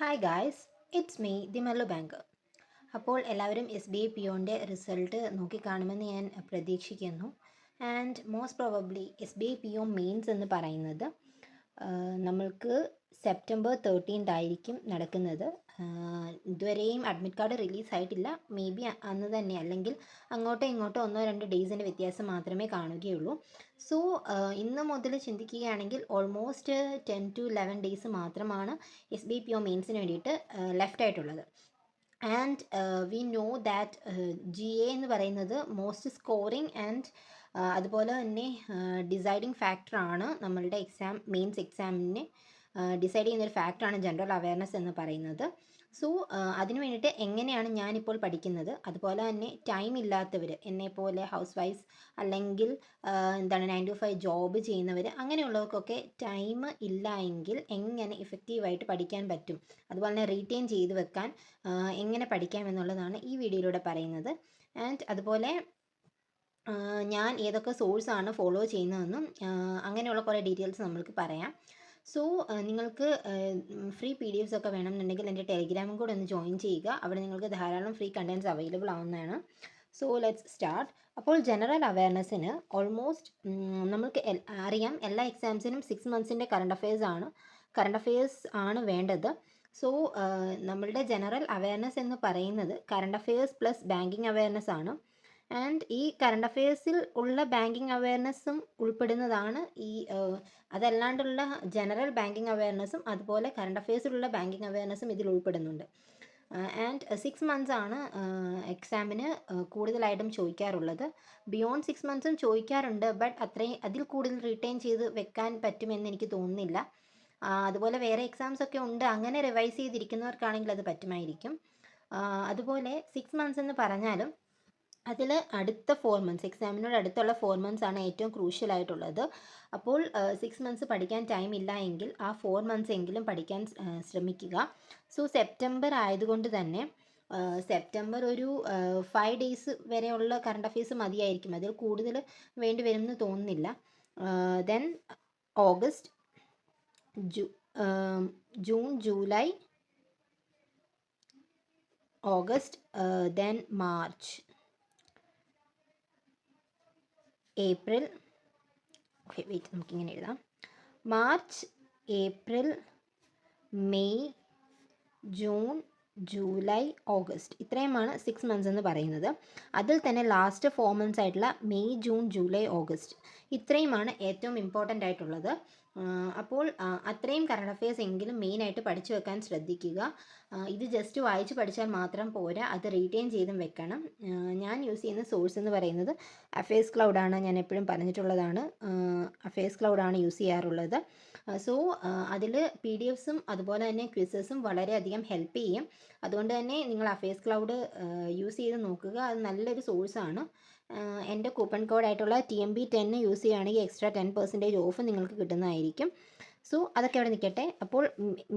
Hi guys it's me the Mellu bank അപ്പോൾ എല്ലാവരും S B I P ഒന്റെ result നോക്കിക്കാണുമെന്ന് ഞാൻ പ്രതീക്ഷിക്കുന്നു. And most probably S B I P O mains എന്ന് പറയുന്നത് നമ്മൾക്ക് സെപ്റ്റംബർ തേർട്ടീൻത് ആയിരിക്കും നടക്കുന്നത് ഇതുവരെയും അഡ്മിറ്റ് കാർഡ് റിലീസ് ആയിട്ടില്ല മേ ബി അന്ന് തന്നെ അല്ലെങ്കിൽ അങ്ങോട്ടോ ഇങ്ങോട്ടോ ഒന്നോ രണ്ടോ ഡേയ്സിന്റെ വ്യത്യാസം മാത്രമേ കാണുകയുള്ളൂ. സോ ഇന്ന് മുതൽ ചിന്തിക്കുകയാണെങ്കിൽ almost ten to eleven days മാത്രമാണ് എസ് ബി പി ഒ മെയിൻസിന് വേണ്ടിയിട്ട് ലെഫ്റ്റ് ആയിട്ടുള്ളത്. And we know that G A എന്ന് പറയുന്നത് മോസ്റ്റ് സ്കോറിങ് ആൻഡ് അതുപോലെ തന്നെ ഡിസൈഡിങ് ഫാക്ടറാണ് നമ്മളുടെ എക്സാം മെയിൻസ് എക്സാമിനെ ഡിസൈഡ് ചെയ്യുന്ന ഒരു ഫാക്ടറാണ് ജനറൽ അവയർനെസ് എന്ന് പറയുന്നത്. സോ അതിന് വേണ്ടിയിട്ട് എങ്ങനെയാണ് ഞാനിപ്പോൾ പഠിക്കുന്നത്? അതുപോലെ തന്നെ ടൈം ഇല്ലാത്തവർ എന്നെപ്പോലെ ഹൗസ് വൈഫ്സ് അല്ലെങ്കിൽ എന്താണ് നയൻ ടു ഫൈവ് ജോബ് ചെയ്യുന്നവർ അങ്ങനെയുള്ളവർക്കൊക്കെ ടൈം ഇല്ല എങ്കിൽ എങ്ങനെ ഇഫക്റ്റീവായിട്ട് പഠിക്കാൻ പറ്റും? അതുപോലെ തന്നെ റീറ്റെയിൻ ചെയ്ത് വെക്കാൻ എങ്ങനെ പഠിക്കാം എന്നുള്ളതാണ് ഈ വീഡിയോയിലൂടെ പറയുന്നത്. ആൻഡ് അതുപോലെ ഞാൻ ഏതൊക്കെ സോഴ്സാണ് ഫോളോ ചെയ്യുന്നതെന്നും അങ്ങനെയുള്ള കുറേ ഡീറ്റെയിൽസ് നമ്മൾക്ക് പറയാം. സോ നിങ്ങൾക്ക് ഫ്രീ പി ഡി എഫ്സ് ഒക്കെ വേണമെന്നുണ്ടെങ്കിൽ എന്റെ ടെലിഗ്രാമും കൂടെ ഒന്ന് ജോയിൻ ചെയ്യുക. അവിടെ നിങ്ങൾക്ക് ധാരാളം ഫ്രീ കണ്ടൻസ് അവൈലബിൾ ആവുന്നതാണ്. സോ ലെറ്റ്സ് സ്റ്റാർട്ട് അപ്പോൾ ജനറൽ അവയർനെസ്സിന് ഓൾമോസ്റ്റ് നമുക്ക് അറിയാം എല്ലാ എക്സാംസിനും സിക്സ് മന്ത്സിന്റെ കറണ്ട് അഫയേഴ്സ് ആണ്. കറണ്ട് അഫയേഴ്സ് ആണ് വേണ്ടത്. സോ നമ്മളുടെ ജനറൽ അവയർനെസ് എന്ന് പറയുന്നത് current affairs plus banking awareness ആണ്. ആൻഡ് ഈ കറണ്ട് അഫയേഴ്സിൽ ഉള്ള ബാങ്കിങ് അവയർനെസ്സും ഉൾപ്പെടുന്നതാണ് ഈ അതല്ലാണ്ടുള്ള ജനറൽ ബാങ്കിങ് അവയർനെസ്സും അതുപോലെ കറണ്ട് അഫയേഴ്സിലുള്ള ബാങ്കിങ് അവയർനെസ്സും ഇതിൽ ഉൾപ്പെടുന്നുണ്ട്. ആൻഡ് സിക്സ് മന്ത്സ് ആണ് എക്സാമിന് കൂടുതലായിട്ടും ചോദിക്കാറുള്ളത്. ബിയോണ്ട് സിക്സ് മന്ത്സും ചോദിക്കാറുണ്ട് ബട്ട് അത്രയും അതിൽ കൂടുതൽ റിട്ടേൺ ചെയ്ത് വെക്കാൻ പറ്റുമെന്ന് എനിക്ക് തോന്നുന്നില്ല. അതുപോലെ വേറെ എക്സാംസ് ഒക്കെ ഉണ്ട് അങ്ങനെ റിവൈസ് ചെയ്തിരിക്കുന്നവർക്കാണെങ്കിൽ അത് പറ്റുമായിരിക്കും. അതുപോലെ സിക്സ് മന്ത്സ് എന്ന് പറഞ്ഞാലും അതിൽ അടുത്ത ഫോർ മന്ത്സ് എക്സാമിനോട് അടുത്തുള്ള ഫോർ മന്ത്സ് ആണ് ഏറ്റവും ക്രൂഷ്യൽ ആയിട്ടുള്ളത്. അപ്പോൾ സിക്സ് മന്ത്സ് പഠിക്കാൻ ടൈം ഇല്ല എങ്കിൽ ആ ഫോർ മന്ത്സ് എങ്കിലും പഠിക്കാൻ ശ്രമിക്കുക. സോ സെപ്റ്റംബർ ആയതുകൊണ്ട് തന്നെ സെപ്റ്റംബർ ഒരു ഫൈവ് ഡേയ്സ് വരെയുള്ള കറണ്ട് അഫയേഴ്സ് മതിയായിരിക്കും. അതിൽ കൂടുതൽ വേണ്ടി വരുമെന്ന് തോന്നുന്നില്ല. Then August June July August then March April. Okay wait നമുക്കിങ്ങനെ എഴുതാം. March April May June July August. ഇത്രയുമാണ് സിക്സ് മന്ത്സ് എന്ന് പറയുന്നത്. അതിൽ തന്നെ ലാസ്റ്റ് ഫോർ മന്ത്സ് ആയിട്ടുള്ള മെയ് ജൂൺ ജൂലൈ ഓഗസ്റ്റ്. ഇത്രയുമാണ് ഏറ്റവും ഇമ്പോർട്ടന്റ് ആയിട്ടുള്ളത്. അപ്പോൾ അത്രയും കറണ്ട് അഫയേഴ്സ് എങ്കിലും മെയിനായിട്ട് പഠിച്ചു വെക്കാൻ ശ്രദ്ധിക്കുക. ഇത് ജസ്റ്റ് വായിച്ച് പഠിച്ചാൽ മാത്രം പോരാ. അത് റീറ്റെയിൻ ചെയ്തും വെക്കണം. ഞാൻ യൂസ് ചെയ്യുന്ന സോഴ്സ് എന്ന് പറയുന്നത് അഫയേഴ്സ് ക്ലൗഡാണ് ഞാൻ എപ്പോഴും പറഞ്ഞിട്ടുള്ളതാണ്. അഫയേഴ്സ് ക്ലൗഡാണ് യൂസ് ചെയ്യാറുള്ളത്. സോ അതിൽ പി ഡി എഫ്സും അതുപോലെ തന്നെ ക്വിസസും വളരെയധികം ഹെൽപ്പ് ചെയ്യും. അതുകൊണ്ട് തന്നെ നിങ്ങൾ അഫയേഴ്സ് ക്ലൗഡ് യൂസ് ചെയ്ത് നോക്കുക. അത് നല്ലൊരു സോഴ്സാണ് എന്റെ coupon കോഡായിട്ടുള്ള T M B ten use ചെയ്യുകയാണെങ്കിൽ എക്സ്ട്രാ ടെൻ പെർസെന്റേജ് ഓഫ് നിങ്ങൾക്ക് കിട്ടുന്നതായിരിക്കും. സോ അതൊക്കെ അവിടെ നിൽക്കട്ടെ. അപ്പോൾ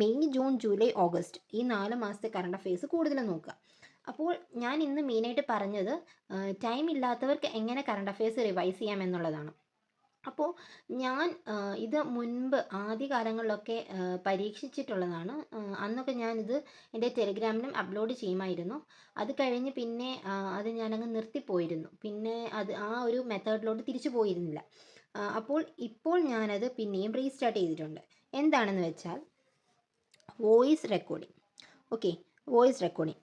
മെയ് ജൂൺ ജൂലൈ ഓഗസ്റ്റ് ഈ നാല് മാസത്തെ കറണ്ട് അഫയേഴ്സ് കൂടുതൽ നോക്കുക. അപ്പോൾ ഞാൻ ഇന്ന് മെയിനായിട്ട് പറഞ്ഞത് ടൈം ഇല്ലാത്തവർക്ക് എങ്ങനെ കറണ്ട് അഫയേഴ്സ് റിവൈസ് ചെയ്യാം എന്നുള്ളതാണ് അപ്പോൾ ഞാൻ ഇത് മുൻപ് ആദ്യ കാലങ്ങളിലൊക്കെ പരീക്ഷിച്ചിട്ടുള്ളതാണ്. അന്നൊക്കെ ഞാനിത് എന്റെ ടെലിഗ്രാമിലും അപ്ലോഡ് ചെയ്യുമായിരുന്നു. അത് കഴിഞ്ഞ് പിന്നെ അത് ഞാനങ്ങ് നിർത്തിപ്പോയിരുന്നു. പിന്നെ അത് ആ ഒരു മെത്തേഡിലോട്ട് തിരിച്ചു പോയിരുന്നില്ല. അപ്പോൾ ഇപ്പോൾ ഞാനത് പിന്നെയും റീസ്റ്റാർട്ട് ചെയ്തിട്ടുണ്ട്. എന്താണെന്ന് വെച്ചാൽ voice recording. Okay voice recording.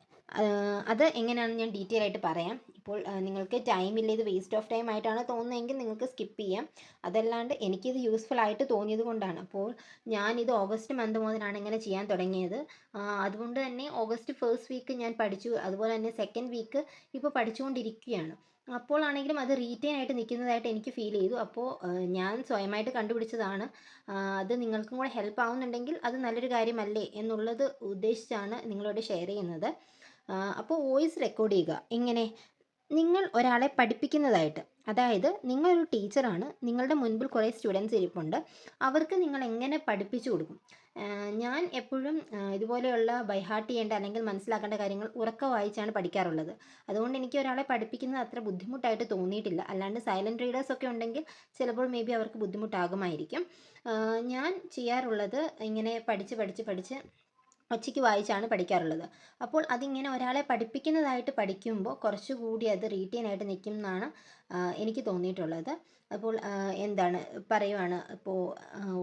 അത് എങ്ങനെയാണെന്ന് ഞാൻ ഡീറ്റെയിൽ ആയിട്ട് പറയാം. ഇപ്പോൾ നിങ്ങൾക്ക് ടൈം ഇല്ല ഇത് വേസ്റ്റ് ഓഫ് ടൈം ആയിട്ടാണ് തോന്നുന്നതെങ്കിൽ നിങ്ങൾക്ക് സ്കിപ്പ് ചെയ്യാം. അതല്ലാണ്ട് എനിക്കിത് യൂസ്ഫുൾ ആയിട്ട് തോന്നിയത് കൊണ്ടാണ്. അപ്പോൾ ഞാനിത് ഓഗസ്റ്റ് മന്ത് മുതലാണ് ഇങ്ങനെ ചെയ്യാൻ തുടങ്ങിയത്. അതുകൊണ്ട് തന്നെ ഓഗസ്റ്റ് ഫസ്റ്റ് വീക്ക് ഞാൻ പഠിച്ചു അതുപോലെ തന്നെ സെക്കൻഡ് വീക്ക് ഇപ്പോൾ പഠിച്ചുകൊണ്ടിരിക്കുകയാണ്. അപ്പോഴാണെങ്കിലും അത് റീറ്റെയിൻ ആയിട്ട് നിൽക്കുന്നതായിട്ട് എനിക്ക് ഫീൽ ചെയ്തു. അപ്പോൾ ഞാൻ സ്വയമായിട്ട് കണ്ടുപിടിച്ചതാണ്. അത് നിങ്ങൾക്കും കൂടെ ഹെൽപ്പ് ആവുന്നുണ്ടെങ്കിൽ അത് നല്ലൊരു കാര്യമല്ലേ എന്നുള്ളത് ഉദ്ദേശിച്ചാണ് നിങ്ങളോട് ഷെയർ ചെയ്യുന്നത്. അപ്പോൾ വോയിസ് റെക്കോർഡ് ചെയ്യുക. എങ്ങനെ നിങ്ങൾ ഒരാളെ പഠിപ്പിക്കുന്നതായിട്ട്. അതായത് നിങ്ങളൊരു ടീച്ചറാണ്. നിങ്ങളുടെ മുൻപിൽ കുറേ സ്റ്റുഡൻസ് ഇരിപ്പുണ്ട്. അവർക്ക് നിങ്ങൾ എങ്ങനെ പഠിപ്പിച്ചു കൊടുക്കും? ഞാൻ എപ്പോഴും ഇതുപോലെയുള്ള ബൈഹാർട്ട് ചെയ്യേണ്ട അല്ലെങ്കിൽ മനസ്സിലാക്കേണ്ട കാര്യങ്ങൾ ഉറക്ക വായിച്ചാണ് പഠിക്കാറുള്ളത്. അതുകൊണ്ട് എനിക്ക് ഒരാളെ പഠിപ്പിക്കുന്നത് അത്ര ബുദ്ധിമുട്ടായിട്ട് തോന്നിയിട്ടില്ല. അല്ലാണ്ട് സൈലന്റ് റീഡേഴ്സ് ഒക്കെ ഉണ്ടെങ്കിൽ ചിലപ്പോൾ മേ ബി അവർക്ക് ബുദ്ധിമുട്ടാകുമായിരിക്കും. ഞാൻ ചെയ്യാറുള്ളത് ഇങ്ങനെ പഠിച്ച് പഠിച്ച് പഠിച്ച് ഒറ്റയ്ക്ക് വായിച്ചാണ് പഠിക്കാറുള്ളത്. അപ്പോൾ അതിങ്ങനെ ഒരാളെ പഠിപ്പിക്കുന്നതായിട്ട് പഠിക്കുമ്പോൾ കുറച്ചുകൂടി അത് റീറ്റെയിൻ ആയിട്ട് നിൽക്കും എന്നാണ് എനിക്ക് തോന്നിയിട്ടുള്ളത്. അപ്പോൾ എന്താണ് പറയുവാണ് ഇപ്പോൾ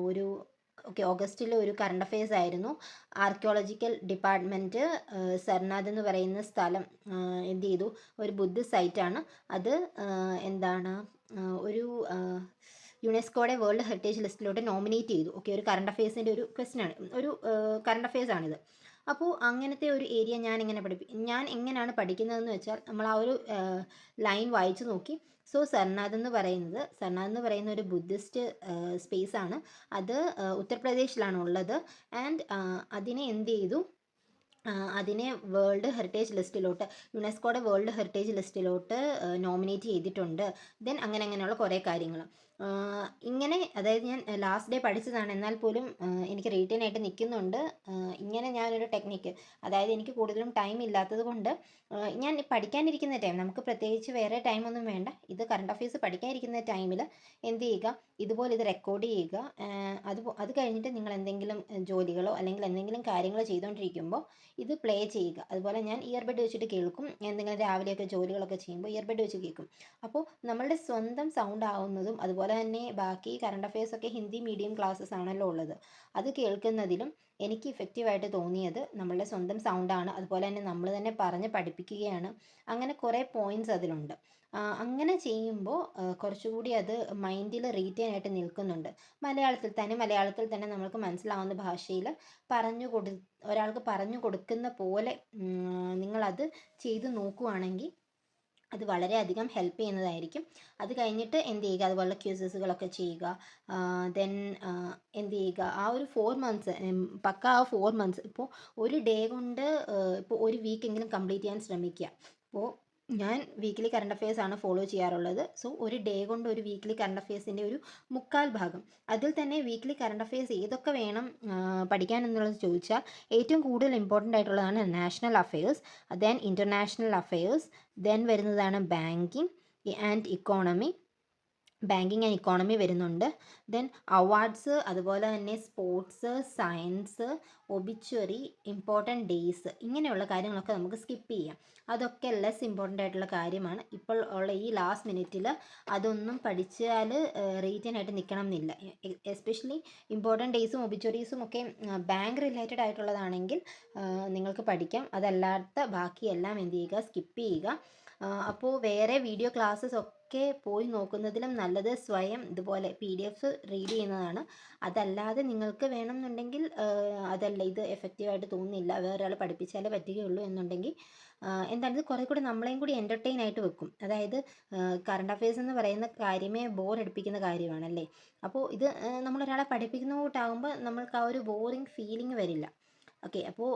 ഒരു ഓക്കെ ഓഗസ്റ്റിൽ ഒരു കറണ്ട് അഫയേഴ്സ് ആയിരുന്നു. ആർക്കിയോളജിക്കൽ ഡിപ്പാർട്ട്മെന്റ് സർനാഥ് എന്ന് പറയുന്ന സ്ഥലം എന്ത് ചെയ്തു? ഒരു ബുദ്ധ സൈറ്റാണ്. അത് എന്താണ് ഒരു യുനെസ്കോയുടെ വേൾഡ് ഹെറിറ്റേജ് ലിസ്റ്റിലോട്ട് നോമിനേറ്റ് ചെയ്തു. ഓക്കെ ഒരു കറണ്ട് അഫയേഴ്സിന്റെ ഒരു ക്വസ്റ്റിനാണ് ഒരു കറണ്ട് അഫയേഴ്സ് ആണിത്. അപ്പോൾ അങ്ങനത്തെ ഒരു ഏരിയ ഞാൻ എങ്ങനെ പഠിപ്പി ഞാൻ എങ്ങനെയാണ് പഠിക്കുന്നതെന്ന് വെച്ചാൽ നമ്മൾ ആ ഒരു ലൈൻ വായിച്ചു നോക്കി. സോ സർനാഥ് എന്ന് പറയുന്നത് സർനാഥ് എന്ന് പറയുന്ന ഒരു ബുദ്ധിസ്റ്റ് സ്പേസ് ആണ്. അത് ഉത്തർപ്രദേശിലാണ് ഉള്ളത്. ആൻഡ് അതിനെ എന്ത് ചെയ്തു? അതിനെ വേൾഡ് ഹെറിറ്റേജ് ലിസ്റ്റിലോട്ട് യുനെസ്കോയുടെ വേൾഡ് ഹെറിറ്റേജ് ലിസ്റ്റിലോട്ട് നോമിനേറ്റ് ചെയ്തിട്ടുണ്ട്. ദെൻ അങ്ങനെ അങ്ങനെയുള്ള കുറേ കാര്യങ്ങൾ. ഇങ്ങനെ അതായത് ഞാൻ ലാസ്റ്റ് ഡേ പഠിച്ചതാണ്. എന്നാൽ പോലും എനിക്ക് റീറ്റെയിൻ ആയിട്ട് നിൽക്കുന്നുണ്ട്. ഇങ്ങനെ ഞാനൊരു ടെക്നിക്ക് അതായത് എനിക്ക് കൂടുതലും ടൈം ഇല്ലാത്തത് കൊണ്ട് ഞാൻ പഠിക്കാനിരിക്കുന്ന ടൈം നമുക്ക് പ്രത്യേകിച്ച് വേറെ ടൈമൊന്നും വേണ്ട. ഇത് കറണ്ട് അഫയേഴ്സ് പഠിക്കാനിരിക്കുന്ന ടൈമിൽ എന്ത് ചെയ്യുക? ഇതുപോലെ ഇത് റെക്കോർഡ് ചെയ്യുക. അത് അത് കഴിഞ്ഞിട്ട് നിങ്ങൾ എന്തെങ്കിലും ജോലികളോ അല്ലെങ്കിൽ എന്തെങ്കിലും കാര്യങ്ങൾ ചെയ്തുകൊണ്ടിരിക്കുമ്പോൾ ഇത് പ്ലേ ചെയ്യുക. അതുപോലെ ഞാൻ ഇയർബഡ് വെച്ചിട്ട് കേൾക്കും. എന്തെങ്കിലും രാവിലെയൊക്കെ ജോലികളൊക്കെ ചെയ്യുമ്പോൾ ഇയർബഡ് വെച്ച് കേൾക്കും. അപ്പോൾ നമ്മളുടെ സ്വന്തം സൗണ്ട് ആവുന്നതും അതുപോലെ തന്നെ ബാക്കി കറണ്ട് അഫയേഴ്സ് ഒക്കെ ഹിന്ദി മീഡിയം ക്ലാസ്സസ് ആണല്ലോ ഉള്ളത്. അത് കേൾക്കുന്നതിലും എനിക്ക് ഇഫക്റ്റീവായിട്ട് തോന്നിയത് നമ്മളുടെ സ്വന്തം സൗണ്ടാണ് അതുപോലെ തന്നെ നമ്മൾ തന്നെ പറഞ്ഞ് പഠിപ്പിക്കുകയാണ്. അങ്ങനെ കുറേ പോയിന്റ്സ് അതിലുണ്ട്. അങ്ങനെ ചെയ്യുമ്പോൾ കുറച്ചുകൂടി അത് മൈൻഡിൽ റീറ്റെയിൻ ആയിട്ട് നിൽക്കുന്നുണ്ട്. മലയാളത്തിൽ തന്നെ മലയാളത്തിൽ തന്നെ നമ്മൾക്ക് മനസ്സിലാവുന്ന ഭാഷയിൽ പറഞ്ഞു കൊടു ഒരാൾക്ക് പറഞ്ഞു കൊടുക്കുന്ന പോലെ നിങ്ങളത് ചെയ്തു നോക്കുവാണെങ്കിൽ അത് വളരെയധികം ഹെൽപ്പ് ചെയ്യുന്നതായിരിക്കും. അത് കഴിഞ്ഞിട്ട് എന്ത് ചെയ്യുക? അതുപോലെ ക്യൂസസുകളൊക്കെ ചെയ്യുക. ദെൻ എന്ത് ചെയ്യുക? ആ ഒരു ഫോർ മന്ത്സ് പക്ക ആ ഫോർ മന്ത്സ് ഇപ്പോൾ ഒരു ഡേ കൊണ്ട് ഇപ്പോൾ ഒരു വീക്ക് എങ്കിലും കംപ്ലീറ്റ് ചെയ്യാൻ ശ്രമിക്കുക. അപ്പോൾ ഞാൻ വീക്കിലി കറണ്ട് അഫയേഴ്സ് ആണ് ഫോളോ ചെയ്യാറുള്ളത്. സോ ഒരു ഡേ കൊണ്ട് ഒരു വീക്കിലി കറണ്ട് അഫയേഴ്സിന്റെ ഒരു മുക്കാൽ ഭാഗം. അതിൽ തന്നെ വീക്കിലി കറണ്ട് അഫയേഴ്സ് ഏതൊക്കെ വേണം പഠിക്കാൻ എന്നുള്ളത് ചോദിച്ചാൽ ഏറ്റവും കൂടുതൽ ഇമ്പോർട്ടന്റ് ആയിട്ടുള്ളതാണ് national affairs then international affairs then വരുന്നതാണ് banking and economy banking and economy വരുന്നുണ്ട്. ദെൻ അവാർഡ്സ് അതുപോലെ തന്നെ sports science obituary important days ഇങ്ങനെയുള്ള കാര്യങ്ങളൊക്കെ നമുക്ക് സ്കിപ്പ് ചെയ്യാം. അതൊക്കെ ലെസ് ഇമ്പോർട്ടന്റ് ആയിട്ടുള്ള കാര്യമാണ്. ഇപ്പോൾ ഉള്ള ഈ ലാസ്റ്റ് മിനിറ്റിൽ അതൊന്നും പഠിച്ചാൽ റീറ്റനായിട്ട് നിൽക്കണം എന്നില്ല എസ്പെഷ്യലി ഇമ്പോർട്ടന്റ് ഡേയ്സും ഒബിച്വറീസും ഒക്കെ ബാങ്ക് റിലേറ്റഡ് ആയിട്ടുള്ളതാണെങ്കിൽ നിങ്ങൾക്ക് പഠിക്കാം. അതല്ലാത്ത ബാക്കിയെല്ലാം എന്ത് ചെയ്യുക? സ്കിപ്പ് ചെയ്യുക. അപ്പോൾ വേറെ വീഡിയോ ക്ലാസ്സസ് ഒക്കെ പോയി നോക്കുന്നതിലും നല്ലത് സ്വയം ഇതുപോലെ പി ഡി എഫ് റീഡ് ചെയ്യുന്നതാണ്. അതല്ലാതെ നിങ്ങൾക്ക് വേണമെന്നുണ്ടെങ്കിൽ അതല്ല ഇത് എഫക്റ്റീവായിട്ട് തോന്നുന്നില്ല. വേറൊരാൾ പഠിപ്പിച്ചാലേ പറ്റുകയുള്ളൂ എന്നുണ്ടെങ്കിൽ എന്താണ് ഇത് കുറേ കൂടി നമ്മളെയും കൂടി എന്റർടൈൻ ആയിട്ട് വെക്കും. അതായത് കറണ്ട് അഫയേഴ്സ് എന്ന് പറയുന്ന കാര്യമേ ബോർ അടിപ്പിക്കുന്ന കാര്യമാണല്ലേ? അപ്പോൾ ഇത് നമ്മളൊരാളെ പഠിപ്പിക്കുന്ന കൂട്ടാകുമ്പോൾ നമ്മൾക്ക് ആ ഒരു ബോറിങ് ഫീലിംഗ് വരില്ല. ഓക്കെ അപ്പോൾ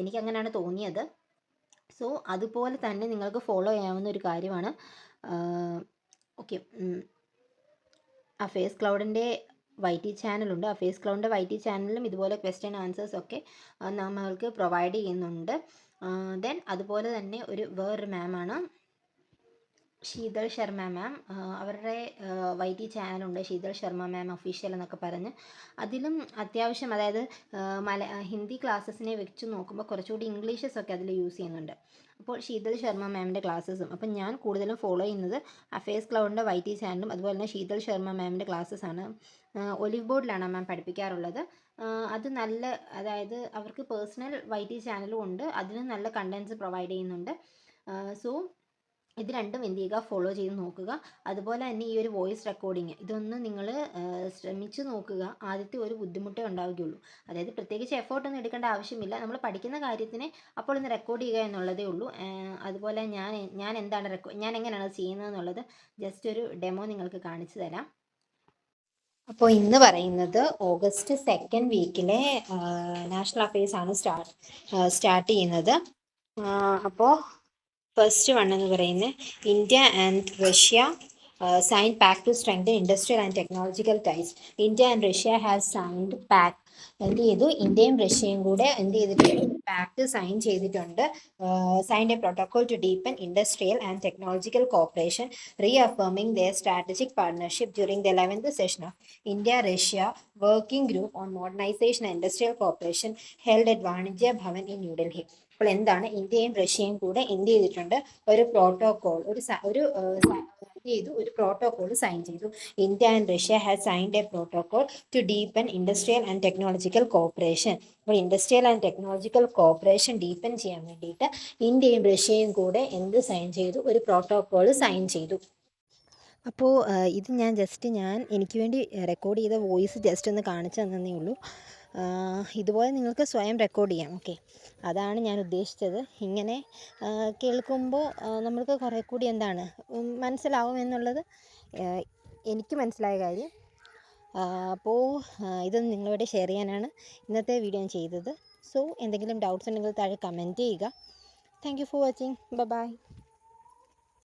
എനിക്ക് അങ്ങനെയാണ് തോന്നിയത്. സോ അതുപോലെ തന്നെ നിങ്ങൾക്ക് ഫോളോ ചെയ്യാവുന്ന ഒരു കാര്യമാണ്. ഓക്കെ ആ ഫേസ് ക്ലൗഡിന്റെ വൈ ടി ചാനലുണ്ട് ആ ഫേസ് ക്ലൗഡിന്റെ വൈ ടി ചാനലിലും ഇതുപോലെ ക്വസ്റ്റ്യൻ ആൻസേഴ്സ് ഒക്കെ നമ്മൾക്ക് പ്രൊവൈഡ് ചെയ്യുന്നുണ്ട്. ദെൻ അതുപോലെ തന്നെ ഒരു വേറൊരു മാമാണ് ശീതൾ ശർമ്മ മാം അവരുടെ വൈ ടി ചാനലുണ്ട് ശീതൾ ശർമ്മ മാം ഒഫീഷ്യൽ എന്നൊക്കെ പറഞ്ഞ്. അതിലും അത്യാവശ്യം അതായത് മല ഹിന്ദി ക്ലാസ്സസിനെ വെച്ച് നോക്കുമ്പോൾ കുറച്ചുകൂടി ഇംഗ്ലീഷസ് ഒക്കെ അതിൽ യൂസ് ചെയ്യുന്നുണ്ട്. അപ്പോൾ ശീതൾ ശർമ്മ മാമിന്റെ ക്ലാസ്സസും. അപ്പം ഞാൻ കൂടുതലും ഫോളോ ചെയ്യുന്നത് അഫേഴ്സ് ക്ലൗഡിന്റെ വൈ ടി ചാനലും അതുപോലെ തന്നെ ശീതൾ ശർമ്മ മാമിന്റെ ക്ലാസ്സസ് ആണ് ഒലിവ് ബോർഡിലാണ് മാം പഠിപ്പിക്കാറുള്ളത്. അത് നല്ല അതായത് അവർക്ക് പേഴ്സണൽ വൈ ടി ചാനലും ഉണ്ട്. അതിന് നല്ല കണ്ടൻസ് പ്രൊവൈഡ് ചെയ്യുന്നുണ്ട്. സോ ഇത് രണ്ടും എന്ത് ചെയ്യുക ഫോളോ ചെയ്ത് നോക്കുക. അതുപോലെ തന്നെ ഈ ഒരു വോയിസ് റെക്കോർഡിങ് ഇതൊന്ന് നിങ്ങൾ ശ്രമിച്ച് നോക്കുക. ആദ്യത്തെ ഒരു ബുദ്ധിമുട്ടേ ഉണ്ടാവുകയുള്ളൂ. അതായത് പ്രത്യേകിച്ച് എഫേർട്ടൊന്നും എടുക്കേണ്ട ആവശ്യമില്ല. നമ്മൾ പഠിക്കുന്ന കാര്യത്തിന് അപ്പോൾ ഒന്ന് റെക്കോർഡ് ചെയ്യുക എന്നുള്ളതേ ഉള്ളൂ. അതുപോലെ ഞാൻ ഞാൻ എന്താണ് റെക്കോർഡ് ഞാൻ എങ്ങനെയാണ് ചെയ്യുന്നത് എന്നുള്ളത് ജസ്റ്റ് ഒരു ഡെമോ നിങ്ങൾക്ക് കാണിച്ചു തരാം. അപ്പോൾ ഇന്ന് പറയുന്നത് ഓഗസ്റ്റ് സെക്കൻഡ് വീക്കിലെ നാഷണൽ അഫയേഴ്സ് ആണ് സ്റ്റാർട്ട് സ്റ്റാർട്ട് ചെയ്യുന്നത്. അപ്പോൾ ഫസ്റ്റ് വൺ എന്ന് പറയുന്നത് India and Russia sign pact to strength industrial and technological ties India and Russia has signed pact എന്ത് ചെയ്തു? ഇന്ത്യയും റഷ്യയും കൂടെ എന്ത് ചെയ്തിട്ടുണ്ട്? പാക്ട് സൈൻ ചെയ്തിട്ടുണ്ട്. Signed a protocol to deepen industrial and technological cooperation reaffirming the strategic partnership during the eleventh session of India Russia working group on modernization industrial cooperation held at Vanijya Bhavan in New Delhi അപ്പോൾ എന്താണ്? ഇന്ത്യയും റഷ്യയും കൂടെ എന്ത് ചെയ്തിട്ടുണ്ട്? ഒരു protocol ഒരു ഒരു ചെയ്തു? ഒരു പ്രോട്ടോകോൾ സൈൻ ചെയ്തു. India and Russia has signed a protocol to deepen industrial and technological cooperation അപ്പോൾ industrial and technological cooperation deepen ചെയ്യാൻ വേണ്ടിയിട്ട് ഇന്ത്യയും റഷ്യയും കൂടെ എന്ത് സൈൻ ചെയ്തു? ഒരു പ്രോട്ടോകോൾ സൈൻ ചെയ്തു. അപ്പോൾ ഇത് ഞാൻ ജസ്റ്റ് ഞാൻ എനിക്ക് വേണ്ടി റെക്കോർഡ് ചെയ്ത വോയിസ് ജസ്റ്റ് ഒന്ന് കാണിച്ചു തന്നേ ഉള്ളൂ. ഇതുപോലെ നിങ്ങൾക്ക് സ്വയം റെക്കോർഡ് ചെയ്യാം ഓക്കെ അതാണ് ഞാൻ ഉദ്ദേശിച്ചത്. ഇങ്ങനെ കേൾക്കുമ്പോൾ നമ്മൾക്ക് കുറേ കൂടി എന്താണ് മനസ്സിലാവും എന്നുള്ളത് എനിക്ക് മനസ്സിലായ കാര്യം. അപ്പോൾ ഇത് നിങ്ങളോട് ഷെയർ ചെയ്യാനാണ് ഇന്നത്തെ വീഡിയോ ഞാൻ ചെയ്തത്. സോ എന്തെങ്കിലും ഡൗട്ട്സ് ഉണ്ടെങ്കിൽ താഴെ കമന്റ് ചെയ്യുക. Thank you for watching bye